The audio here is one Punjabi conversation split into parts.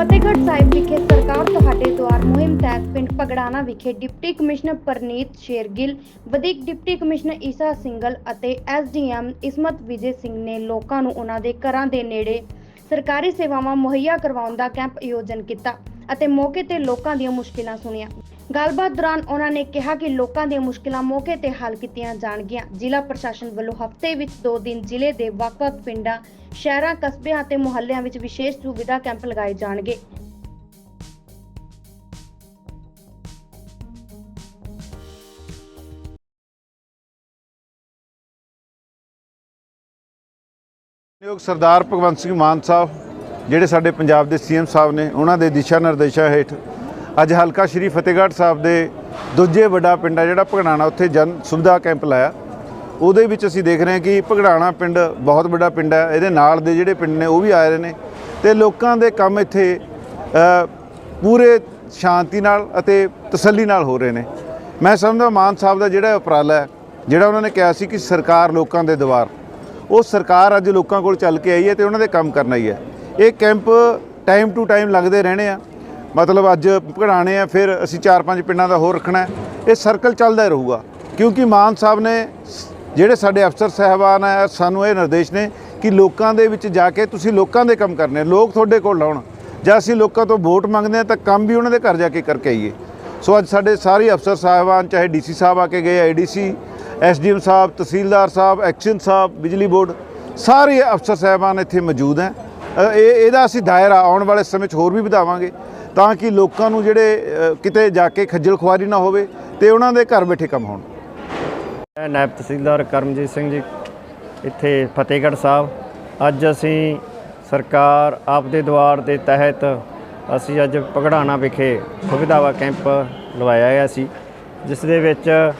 ਫਤਿਹਗੜ੍ਹ ਸਾਹਿਬ ਵਿਖੇ ਸਰਕਾਰ ਤੁਹਾਡੇ ਦੁਆਰ ਮੁਹਿੰਮ ਤਹਿਤ ਪਿੰਡ ਪਗੜਾਣਾ ਵਿਖੇ ਡਿਪਟੀ ਕਮਿਸ਼ਨਰ ਪਰਨੀਤ ਸ਼ੇਰਗਿੱਲ, ਵਧੀਕ ਡਿਪਟੀ ਕਮਿਸ਼ਨਰ ਈਸਾ ਸਿੰਗਲ ਅਤੇ ਐਸਡੀਐਮ ਇਸਮਤ ਵਿਜੇ ਸਿੰਘ ਨੇ ਲੋਕਾਂ ਨੂੰ ਉਹਨਾਂ ਦੇ ਘਰਾਂ ਦੇ ਨੇੜੇ ਸਰਕਾਰੀ ਸੇਵਾਵਾਂ ਮੁਹੱਈਆ ਕਰਵਾਉਣ ਦਾ ਕੈਂਪ ਆਯੋਜਨ ਕੀਤਾ ਅਤੇ ਮੌਕੇ ਤੇ ਲੋਕਾਂ ਦੀਆਂ ਮੁਸ਼ਕਿਲਾਂ ਸੁਣੀਆਂ। ਗੱਲਬਾਤ ਦੌਰਾਨ ਉਹਨਾਂ ਨੇ ਕਿਹਾ ਕਿ ਲੋਕਾਂ ਦੀਆਂ ਮੁਸ਼ਕਿਲਾਂ ਮੌਕੇ ਤੇ ਹੱਲ ਕੀਤੀਆਂ ਜਾਣਗੀਆਂ। ਜ਼ਿਲ੍ਹਾ ਪ੍ਰਸ਼ਾਸਨ ਵੱਲੋਂ ਹਫ਼ਤੇ ਵਿੱਚ 2 ਦਿਨ ਜ਼ਿਲ੍ਹੇ ਦੇ ਵੱਖ-ਵੱਖ ਪਿੰਡਾਂ, ਸ਼ਹਿਰਾਂ, ਕਸਬਿਆਂ ਅਤੇ ਮੁਹੱਲਿਆਂ ਵਿੱਚ ਵਿਸ਼ੇਸ਼ ਸੁਵਿਧਾ ਕੈਂਪ ਲਗਾਏ ਜਾਣਗੇ। ਯੋਗ ਸਰਦਾਰ ਭਗਵੰਤ ਸਿੰਘ ਮਾਨ ਸਾਹਿਬ, ਜਿਹੜੇ ਸਾਡੇ ਪੰਜਾਬ ਦੇ ਸੀਐਮ ਸਾਹਿਬ ਨੇ, ਉਹਨਾਂ ਦੇ ਦਿਸ਼ਾ ਨਿਰਦੇਸ਼ਾਂ ਹੇਠ ਅੱਜ ਹਲਕਾ ਸ਼੍ਰੀ ਫਤਿਹਗੜ੍ਹ ਸਾਹਿਬ ਦੇ ਦੂਜੇ ਵੱਡਾ ਪਿੰਡ ਆ ਜਿਹੜਾ ਭਗੜਾਣਾ ਉੱਥੇ ਜਨ ਸੁਵਿਧਾ ਕੈਂਪ ਲਾਇਆ। ਉਹਦੇ ਵਿੱਚ ਅਸੀਂ ਦੇਖ ਰਹੇ ਹਾਂ ਕਿ ਭਗੜਾਣਾ ਪਿੰਡ ਬਹੁਤ ਵੱਡਾ ਪਿੰਡ ਹੈ। ਇਹਦੇ ਨਾਲ ਦੇ ਜਿਹੜੇ ਪਿੰਡ ਨੇ, ਉਹ ਵੀ ਆ ਰਹੇ ਨੇ ਤੇ ਲੋਕਾਂ ਦੇ ਕੰਮ ਇੱਥੇ ਪੂਰੇ ਸ਼ਾਂਤੀ ਨਾਲ ਅਤੇ ਤਸੱਲੀ ਨਾਲ ਹੋ ਰਹੇ ਨੇ। ਮੈਂ ਸਮਝਦਾ ਮਾਨ ਸਾਹਿਬ ਦਾ ਜਿਹੜਾ ਉਪਰਾਲਾ ਹੈ, ਜਿਹੜਾ ਉਹਨਾਂ ਨੇ ਕਿਹਾ ਸੀ ਕਿ ਸਰਕਾਰ ਲੋਕਾਂ ਦੇ ਦੁਆਰ ਉਹ ਸਰਕਾਰ ਅੱਜ ਲੋਕਾਂ ਕੋਲ ਚੱਲ ਕੇ ਆਈ ਹੈ ਤੇ ਉਹਨਾਂ ਦੇ ਕੰਮ ਕਰਨਾ ਹੀ ਹੈ। ਇਹ ਕੈਂਪ ਟਾਈਮ ਟੂ ਟਾਈਮ ਲੱਗਦੇ ਰਹਿਣੇ ਆ। ਮਤਲਬ ਅੱਜ ਭਗੜਾਣੇ ਆ, ਫਿਰ ਅਸੀਂ ਚਾਰ ਪੰਜ ਪਿੰਡਾਂ ਦਾ ਹੋਰ ਰੱਖਣਾ ਇਹ ਸਰਕਲ ਚੱਲਦਾ ਹੀ ਰਹੂਗਾ। ਕਿਉਂਕਿ ਮਾਨ ਸਾਹਿਬ ਨੇ ਜਿਹੜੇ ਸਾਡੇ ਅਫਸਰ ਸਹਿਬਾਨ ਆ, ਸਾਨੂੰ ਇਹ ਨਿਰਦੇਸ਼ ਨੇ ਕਿ ਲੋਕਾਂ ਦੇ ਵਿੱਚ ਜਾ ਕੇ ਤੁਸੀਂ ਲੋਕਾਂ ਦੇ ਕੰਮ ਕਰਨੇ, ਲੋਕ ਤੁਹਾਡੇ ਕੋਲ ਲਾਉਣ ਜਾਂ ਅਸੀਂ ਲੋਕਾਂ ਤੋਂ ਵੋਟ ਮੰਗਦੇ ਆ ਤਾਂ ਕੰਮ ਵੀ ਉਹਨਾਂ ਦੇ ਘਰ ਜਾ ਕੇ ਕਰਕੇ ਆਈਏ। ਸੋ ਅੱਜ ਸਾਡੇ ਸਾਰੇ ਅਫਸਰ ਸਾਹਿਬਾਨ, ਚਾਹੇ ਡੀਸੀ ਸਾਹਿਬ ਆ ਕੇ ਗਏ ਆਈਡੀਸੀ ਐਸਡੀਐਮ ਸਾਹਿਬ, ਤਹਿਸੀਲਦਾਰ ਸਾਹਿਬ, ਐਕਸ਼ਨ ਸਾਹਿਬ, ਬਿਜਲੀ ਬੋਰਡ, ਸਾਰੇ ਅਫਸਰ ਸਾਹਿਬਾਨ ਇੱਥੇ ਮੌਜੂਦ ਹੈ। ਇਹ, ਇਹਦਾ ਅਸੀਂ ਦਾਇਰਾ ਆਉਣ ਵਾਲੇ ਸਮੇਂ 'ਚ ਹੋਰ ਵੀ ਵਧਾਵਾਂਗੇ। ਤਾਂ ਕਿ ਲੋਕਾਂ ਨੂੰ ਜਿਹੜੇ ਕਿਤੇ ਜਾ ਕੇ ਖੱਜਲ ਖੁਆਰੀ ਨਾ ਹੋਵੇ ਤੇ ਉਹਨਾਂ ਦੇ ਘਰ ਬੈਠੇ ਕੰਮ ਹੋਣ। ਮੈਂ ਨਾਇਬ ਤਹਿਸੀਲਦਾਰ ਕਰਮਜੀਤ ਸਿੰਘ ਜੀ, ਇੱਥੇ ਫਤਿਹਗੜ੍ਹ ਸਾਹਿਬ। ਅੱਜ ਅਸੀਂ ਸਰਕਾਰ ਆਪਦੇ ਦੁਆਰ ਦੇ ਤਹਿਤ ਅਸੀਂ ਅੱਜ ਪਗੜਾਣਾ ਵਿਖੇ ਸੁਵਿਧਾਵਾ ਕੈਂਪ ਲਵਾਇਆ ਗਿਆ ਸੀ, ਜਿਸ ਦੇ ਵਿੱਚ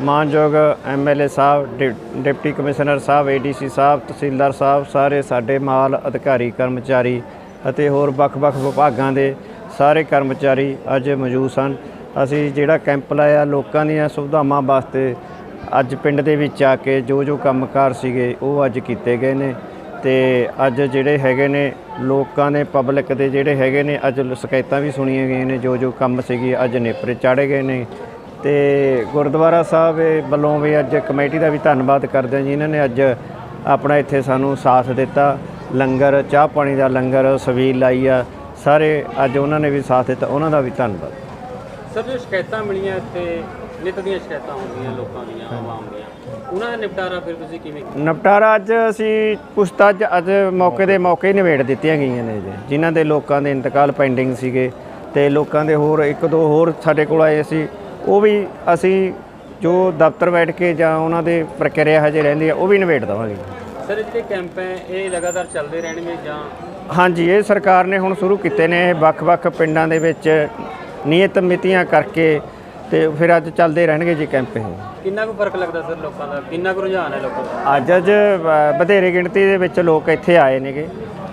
ਮਾਨਯੋਗ ਐਮਐਲਏ ਸਾਹਿਬ, ਡਿ- ਡਿਪਟੀ ਕਮਿਸ਼ਨਰ ਸਾਹਿਬ ਏਡੀਸੀ ਸਾਹਿਬ, ਤਹਿਸੀਲਦਾਰ ਸਾਹਿਬ, ਸਾਰੇ ਸਾਡੇ ਮਾਲ ਅਧਿਕਾਰੀ, ਕਰਮਚਾਰੀ ਅਤੇ ਹੋਰ ਵੱਖ-ਵੱਖ ਵਿਭਾਗਾਂ ਦੇ ਸਾਰੇ ਕਰਮਚਾਰੀ ਅੱਜ ਮੌਜੂਦ ਸਨ। ਅਸੀਂ ਜਿਹੜਾ ਕੈਂਪ ਲਾਇਆ, ਲੋਕਾਂ ਦੀਆਂ ਸੁਵਿਧਾਵਾਂ ਵਾਸਤੇ ਅੱਜ ਪਿੰਡ ਦੇ ਵਿੱਚ ਆ ਕੇ ਜੋ ਜੋ ਕੰਮਕਾਰ ਸੀਗੇ, ਉਹ ਅੱਜ ਕੀਤੇ ਗਏ ਨੇ। ਤੇ ਅੱਜ ਜਿਹੜੇ ਹੈਗੇ ਨੇ, ਲੋਕਾਂ ਨੇ ਪਬਲਿਕ ਦੇ ਜਿਹੜੇ ਹੈਗੇ ਨੇ, ਅੱਜ ਸ਼ਿਕਾਇਤਾਂ ਵੀ ਸੁਣੀਆਂ ਗਈਆਂ ਨੇ, ਜੋ ਜੋ ਕੰਮ ਸੀਗੇ, ਅੱਜ ਨੇਪਰੇ ਚਾੜੇ ਗਏ ਨੇ। ਤੇ ਗੁਰਦੁਆਰਾ ਸਾਹਿਬ ਵੱਲੋਂ ਵੀ ਅੱਜ ਕਮੇਟੀ ਦਾ ਵੀ ਧੰਨਵਾਦ ਕਰਦੇ ਹਾਂ ਜੀ। ਇਹਨਾਂ ਨੇ ਅੱਜ ਆਪਣਾ ਇੱਥੇ ਸਾਨੂੰ ਸਾਥ ਦਿੱਤਾ। ਲੰਗਰ, ਚਾਹ ਪਾਣੀ ਦਾ ਲੰਗਰ, ਸਵੀਲ ਲਾਈ ਆ। ਸਾਰੇ ਅੱਜ ਉਹਨਾਂ ਨੇ ਵੀ ਸਾਥ ਦਿੱਤਾ ਉਹਨਾਂ ਦਾ ਵੀ ਧੰਨਵਾਦ। ਸਰ ਜੋ ਸ਼ਿਕਾਇਤਾਂ ਮਿਲੀਆਂ ਇੱਥੇ ਨਿਤ ਦੀਆਂ ਸ਼ਿਕਾਇਤਾਂ ਹੁੰਦੀਆਂ ਲੋਕਾਂ ਦੀਆਂ ਆਵਾਮ ਦੀਆਂ ਉਹਨਾਂ ਦਾ ਨਿਪਟਾਰਾ ਫਿਰ ਤੁਸੀਂ ਕਿਵੇਂ ਕੀਤਾ? ਨਿਪਟਾਰਾ ਅੱਜ ਅਸੀਂ ਤਾਂ ਅੱਜ ਅੱਜ ਮੌਕੇ ਦੇ ਮੌਕੇ ਹੀ ਨਿਬੇੜ ਦਿੱਤੀਆਂ ਗਈਆਂ ਨੇ ਜੀ ਜਿਨ੍ਹਾਂ ਦੇ ਲੋਕਾਂ ਦੇ ਇੰਤਕਾਲ ਪੈਂਡਿੰਗ ਸੀਗੇ ਤੇ ਲੋਕਾਂ ਦੇ ਹੋਰ ਇੱਕ ਦੋ ਹੋਰ ਸਾਡੇ ਕੋਲ ਆਏ ਸੀ ਉਹ ਵੀ ਅਸੀਂ ਜੋ ਦਫ਼ਤਰ ਬੈਠ ਕੇ ਜਾਂ ਉਹਨਾਂ ਦੇ ਪ੍ਰਕਿਰਿਆ ਹਜੇ ਰਹਿੰਦੀ ਆ ਉਹ ਵੀ ਨਿਬੇੜ ਦੇਵਾਂਗੇ। ਸਰ ਇਹ ਜਿਹੜੇ ਕੈਂਪ ਹੈ ਇਹ ਲਗਾਤਾਰ ਚੱਲਦੇ ਰਹਿਣਗੇ ਜਾਂ ਹਾਂਜੀ ਇਹ ਸਰਕਾਰ ਨੇ ਹੁਣ ਸ਼ੁਰੂ ਕੀਤੇ ਨੇ ਇਹ ਵੱਖ-ਵੱਖ ਪਿੰਡਾਂ ਦੇ ਵਿੱਚ ਨਿਯਤ ਮਿਤੀਆਂ ਕਰਕੇ ਤੇ ਫਿਰ ਅੱਜ ਚੱਲਦੇ ਰਹਿਣਗੇ ਜੀ ਕੈਂਪ ਇਹ। ਕਿੰਨਾ ਕੁ ਫ਼ਰਕ ਲੱਗਦਾ ਸਰ ਲੋਕਾਂ ਦਾ? ਕਿੰਨਾ ਕੁ ਰੁਝਾਨ ਹੈ ਲੋਕਾਂ ਦਾ? ਅੱਜ ਅੱਜ ਅ, ਵਧੇਰੇ ਗਿਣਤੀ ਦੇ ਵਿੱਚ ਲੋਕ ਇੱਥੇ ਆਏ ਨੇਗੇ।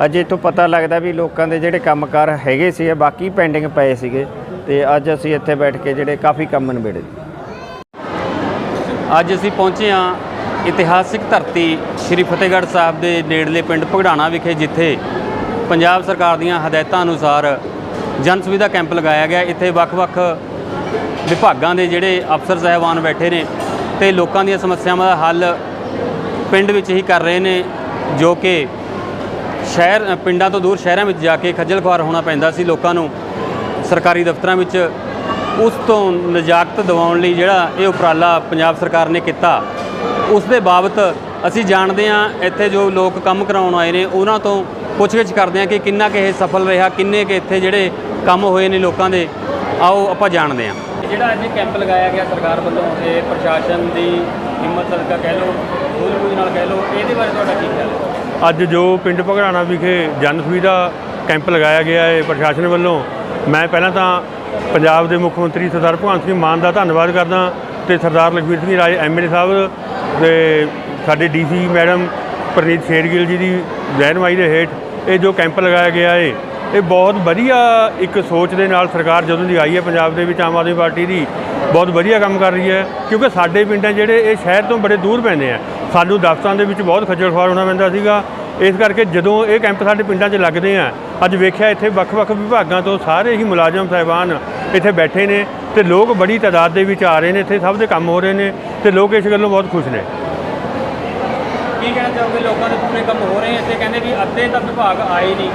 ਅੱਜ ਇੱਥੋਂ ਪਤਾ ਲੱਗਦਾ ਵੀ ਲੋਕਾਂ ਦੇ ਜਿਹੜੇ ਕੰਮਕਾਰ ਹੈਗੇ ਸੀ ਬਾਕੀ ਪੈਂਡਿੰਗ ਪਏ ਸੀਗੇ ਤੇ ਅੱਜ ਅਸੀਂ ਇੱਥੇ ਬੈਠ ਕੇ ਜਿਹੜੇ ਕਾਫੀ ਕੰਮ ਨਿਬੇੜੇ ਅੱਜ ਅਸੀਂ ਪਹੁੰਚੇ ਹਾਂ ਇਤਿਹਾਸਿਕ ਧਰਤੀ ਸ੍ਰੀ ਫਤਿਹਗੜ੍ਹ ਸਾਹਿਬ ਦੇ ਨੇੜਲੇ ਪਿੰਡ ਭਗੜਾਣਾ ਵਿਖੇ ਜਿੱਥੇ ਪੰਜਾਬ ਸਰਕਾਰ ਦੀਆਂ ਹਦਾਇਤਾਂ ਅਨੁਸਾਰ ਜਨ ਸੁਵਿਧਾ ਕੈਂਪ ਲਗਾਇਆ ਗਿਆ। ਇੱਥੇ ਵੱਖ-ਵੱਖ ਵਿਭਾਗਾਂ ਦੇ ਜਿਹੜੇ ਅਫਸਰ ਸਹਿਬਾਨ ਬੈਠੇ ਨੇ ਤੇ ਲੋਕਾਂ ਦੀਆਂ ਸਮੱਸਿਆਵਾਂ ਦਾ ਹੱਲ ਪਿੰਡ ਵਿੱਚ ਹੀ ਕਰ ਰਹੇ ਨੇ, ਜੋ ਕਿ ਸ਼ਹਿਰ, ਪਿੰਡਾਂ ਤੋਂ ਦੂਰ ਸ਼ਹਿਰਾਂ ਵਿੱਚ ਜਾ ਕੇ ਖੱਜਲ ਖੁਆਰ ਹੋਣਾ ਪੈਂਦਾ ਸੀ। ਲੋਕਾਂ ਨੂੰ ਸਰਕਾਰੀ ਦਫ਼ਤਰਾਂ ਵਿੱਚ ਉਸ ਤੋਂ ਨਜਾਕਤ ਦਿਵਾਉਣ ਲਈ ਜਿਹੜਾ ਇਹ ਉਪਰਾਲਾ ਪੰਜਾਬ ਸਰਕਾਰ ਨੇ ਕੀਤਾ, ਉਸ ਦੇ ਬਾਬਤ ਅਸੀਂ ਜਾਣਦੇ ਹਾਂ ਇੱਥੇ ਜੋ ਲੋਕ ਕੰਮ ਕਰਾਉਣ ਆਏ ਨੇ, ਉਹਨਾਂ ਤੋਂ ਪੁੱਛਗਿੱਛ ਕਰਦੇ ਹਾਂ ਕਿ ਕਿੰਨਾ ਕੁ ਇਹ ਸਫਲ ਰਿਹਾ ਕਿੰਨੇ ਕੁ ਇੱਥੇ ਜਿਹੜੇ ਕੰਮ ਹੋਏ ਨੇ ਲੋਕਾਂ ਦੇ ਆਓ ਆਪਾਂ ਜਾਣਦੇ ਹਾਂ। ਜਿਹੜਾ ਅੱਜ ਕੈਂਪ ਲਗਾਇਆ ਗਿਆ ਸਰਕਾਰ ਵੱਲੋਂ ਇਹ ਪ੍ਰਸ਼ਾਸਨ ਦੀ ਹਿੰਮਤ ਸਦਕਾ ਕਹਿ ਲਓ ਸੂਝ ਨਾਲ ਕਹਿ ਲਓ ਇਹਦੇ ਬਾਰੇ ਤੁਹਾਡਾ ਕੀ ਖਿਆਲ ਹੈ? ਅੱਜ ਜੋ ਪਿੰਡ ਭਗੜਾਣਾ ਵਿਖੇ ਜਨ ਸੁਵਿਧਾ ਕੈਂਪ ਲਗਾਇਆ ਗਿਆ ਹੈ ਪ੍ਰਸ਼ਾਸਨ ਵੱਲੋਂ ਮੈਂ ਪਹਿਲਾਂ ਤਾਂ ਪੰਜਾਬ ਦੇ ਮੁੱਖ ਮੰਤਰੀ ਸਰਦਾਰ ਭਗਵੰਤ ਸਿੰਘ ਮਾਨ ਦਾ ਧੰਨਵਾਦ ਕਰਦਾ ਤੇ ਸਰਦਾਰ ਲਖਵੀਰ ਸਿੰਘ ਰਾਜ ਐਮਐਲਏ ਸਾਹਿਬ ਤੇ ਸਾਡੇ ਡੀਸੀ ਮੈਡਮ ਪ੍ਰਨੀਤ ਸ਼ੇਰਗਿੱਲ ਜੀ ਦੀ ਰਹਿਨਮਾਈ ਦੇ ਹੇਠ ਇਹ ਜੋ ਕੈਂਪ ਲਗਾਇਆ ਗਿਆ ਏ, ਇਹ ਬਹੁਤ ਵਧੀਆ ਇੱਕ ਸੋਚ ਦੇ ਨਾਲ ਸਰਕਾਰ ਜਦੋਂ ਦੀ ਆਈ ਹੈ ਪੰਜਾਬ ਦੇ ਵਿੱਚ ਆਮ ਆਦਮੀ ਪਾਰਟੀ ਦੀ, ਬਹੁਤ ਵਧੀਆ ਕੰਮ ਕਰ ਰਹੀ ਹੈ, ਕਿਉਂਕਿ ਸਾਡੇ ਪਿੰਡਾਂ ਜਿਹੜੇ ਇਹ ਸ਼ਹਿਰ ਤੋਂ ਬੜੇ ਦੂਰ ਪੈਂਦੇ ਆ, ਸਾਨੂੰ ਦਫ਼ਤਰਾਂ ਦੇ ਵਿੱਚ ਬਹੁਤ ਖੱਜਲ ਖੁਆਰ ਹੋਣਾ ਪੈਂਦਾ ਸੀਗਾ, ਇਸ ਕਰਕੇ ਜਦੋਂ ਇਹ ਕੈਂਪ ਸਾਡੇ ਪਿੰਡਾਂ 'ਚ ਲੱਗਦੇ ਆ, ਅੱਜ ਵੇਖਿਆ ਇੱਥੇ ਵੱਖ-ਵੱਖ ਵਿਭਾਗਾਂ ਤੋਂ ਸਾਰੇ ਹੀ ਮੁਲਾਜ਼ਮ, ਸਾਹਿਬਾਨ ਇੱਥੇ ਬੈਠੇ ਨੇ ਤੇ ਲੋਕ ਬੜੀ ਤਾਦਾਦ ਦੇ ਵਿੱਚ ਆ ਰਹੇ ਨੇ, ਇੱਥੇ ਸਭ ਦੇ ਕੰਮ ਹੋ ਰਹੇ ਨੇ ਤੇ ਲੋਕ ਇਸ ਗੱਲੋਂ ਬਹੁਤ ਖੁਸ਼ ਨੇ। ਕੀ ਕਹਿਣਾ ਚਾਹੋਗੇ? ਲੋਕਾਂ ਦੇ ਪੂਰੇ ਕੰਮ ਹੋ ਰਹੇ ਇੱਥੇ। ਕਹਿੰਦੇ ਵੀ ਅੱਧੇ ਤਾਂ ਵਿਭਾਗ ਆਏ ਨਹੀਂ।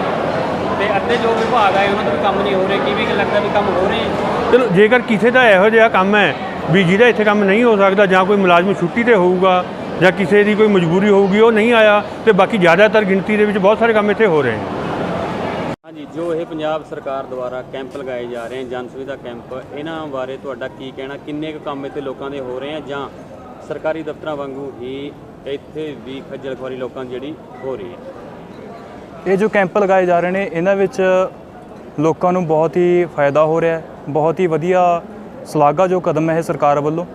ਤੇ ਅੱਧੇ ਜੋ ਵਿਭਾਗ ਆਏ ਉਹਨਾਂ ਦਾ ਵੀ ਕੰਮ ਨਹੀਂ ਹੋ ਰਹੇ। ਕੀ ਵੀ ਲੱਗਦਾ ਵੀ ਕੰਮ ਹੋ ਰਹੇ ਚਲੋ ਜੇਕਰ ਕਿਸੇ ਦਾ ਇਹੋ ਜਿਹਾ ਕੰਮ ਹੈ ਵੀ ਜਿਹਦਾ ਇੱਥੇ ਕੰਮ ਨਹੀਂ ਹੋ ਸਕਦਾ ਜਾਂ ਕੋਈ ਮੁਲਾਜ਼ਮ ਛੁੱਟੀ ਤੇ ਹੋਊਗਾ ਜਾਂ ਕਿਸੇ ਦੀ ਕੋਈ ਮਜਬੂਰੀ ਹੋਊਗੀ ਉਹ ਨਹੀਂ ਆਇਆ ਤੇ ਬਾਕੀ ਜ਼ਿਆਦਾਤਰ ਗਿਣਤੀ ਦੇ ਵਿੱਚ ਬਹੁਤ ਸਾਰੇ ਕੰਮ ਇੱਥੇ ਹੋ ਰਹੇ ਨੇ। ਹਾਂਜੀ ਜੋ ਇਹ ਪੰਜਾਬ ਸਰਕਾਰ ਦੁਆਰਾ ਕੈਂਪ ਲਗਾਏ ਜਾ ਰਹੇ ਹਨ ਜਨ ਸੁਵਿਧਾ ਕੈਂਪ ਇਹਨਾਂ ਬਾਰੇ ਤੁਹਾਡਾ ਕੀ ਕਹਿਣਾ? ਕਿੰਨੇ ਕੁ ਕੰਮ ਇੱਥੇ ਲੋਕਾਂ ਦੇ ਹੋ ਰਹੇ ਆ ਜਾਂ ਸਰਕਾਰੀ ਦਫ਼ਤਰਾਂ ਵਾਂਗੂ ਹੀ ਇੱਥੇ ਵੀ ਖੱਜਲ ਖੁਆਰੀ ਲੋਕਾਂ ਦੀ ਜਿਹੜੀ ਹੋ ਰਹੀ ਹੈ। ਇਹ ਜੋ ਕੈਂਪ ਲਗਾਏ ਜਾ ਰਹੇ ਨੇ, ਇਹਨਾਂ ਵਿੱਚ ਲੋਕਾਂ ਨੂੰ ਬਹੁਤ ਹੀ ਫਾਇਦਾ ਹੋ ਰਿਹਾ ਹੈ। ਬਹੁਤ ਹੀ ਵਧੀਆ ਸ਼ਲਾਘਾ ਜੋ ਕਦਮ ਹੈ ਸਰਕਾਰ ਵੱਲੋਂ,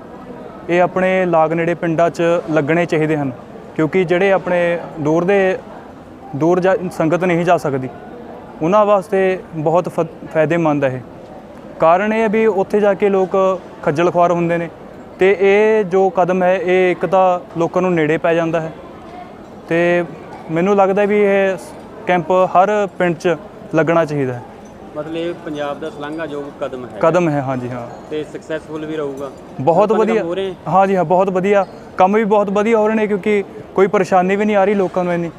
ਇਹ ਆਪਣੇ ਲਾਗ ਨੇੜੇ ਪਿੰਡਾਂ 'ਚ ਲੱਗਣੇ ਚਾਹੀਦੇ ਹਨ, ਕਿਉਂਕਿ ਜਿਹੜੇ ਆਪਣੇ ਦੂਰ ਦੇ, ਦੂਰ ਜਾ, ਸੰਗਤ ਨਹੀਂ ਜਾ ਸਕਦੀ, ਉਹਨਾਂ ਵਾਸਤੇ ਬਹੁਤ ਫ- ਫਾਇਦੇਮੰਦ ਹੈ ਕਾਰਨ ਇਹ ਹੈ ਵੀ ਉੱਥੇ ਜਾ ਕੇ ਲੋਕ ਖੱਜਲ ਖੁਆਰ ਹੁੰਦੇ ਨੇ। ਤੇ ਇਹ ਜੋ ਕਦਮ ਹੈ ਇਹ ਇੱਕ ਤਾਂ ਲੋਕਾਂ ਨੂੰ ਨੇੜੇ ਪੈ ਜਾਂਦਾ ਹੈ ਤੇ ਮੈਨੂੰ ਲੱਗਦਾ ਵੀ ਇਹ ਕੈਂਪ ਹਰ ਪਿੰਡ 'ਚ ਲੱਗਣਾ ਚਾਹੀਦਾ ਹੈ। ਮਤਲਬ ਇਹ ਪੰਜਾਬ ਦਾ ਸ਼ਲਾਘਾਯੋਗ ਕਦਮ ਹੈ। ਕਦਮ ਹੈ ਹਾਂਜੀ ਹਾਂ। ਤੇ ਸਕਸੈਸਫੁਲ ਵੀ ਰਹੂਗਾ। ਬਹੁਤ ਵਧੀਆ? ਹਾਂਜੀ ਹਾਂ ਬਹੁਤ ਵਧੀਆ। ਕੰਮ ਵੀ ਬਹੁਤ ਵਧੀਆ ਹੋ ਰਹੇ ਨੇ ਕਿਉਂਕਿ ਕੋਈ ਪਰੇਸ਼ਾਨੀ ਵੀ ਨਹੀਂ ਆ ਰਹੀ ਲੋਕਾਂ ਨੂੰ ਇੰਨੀ।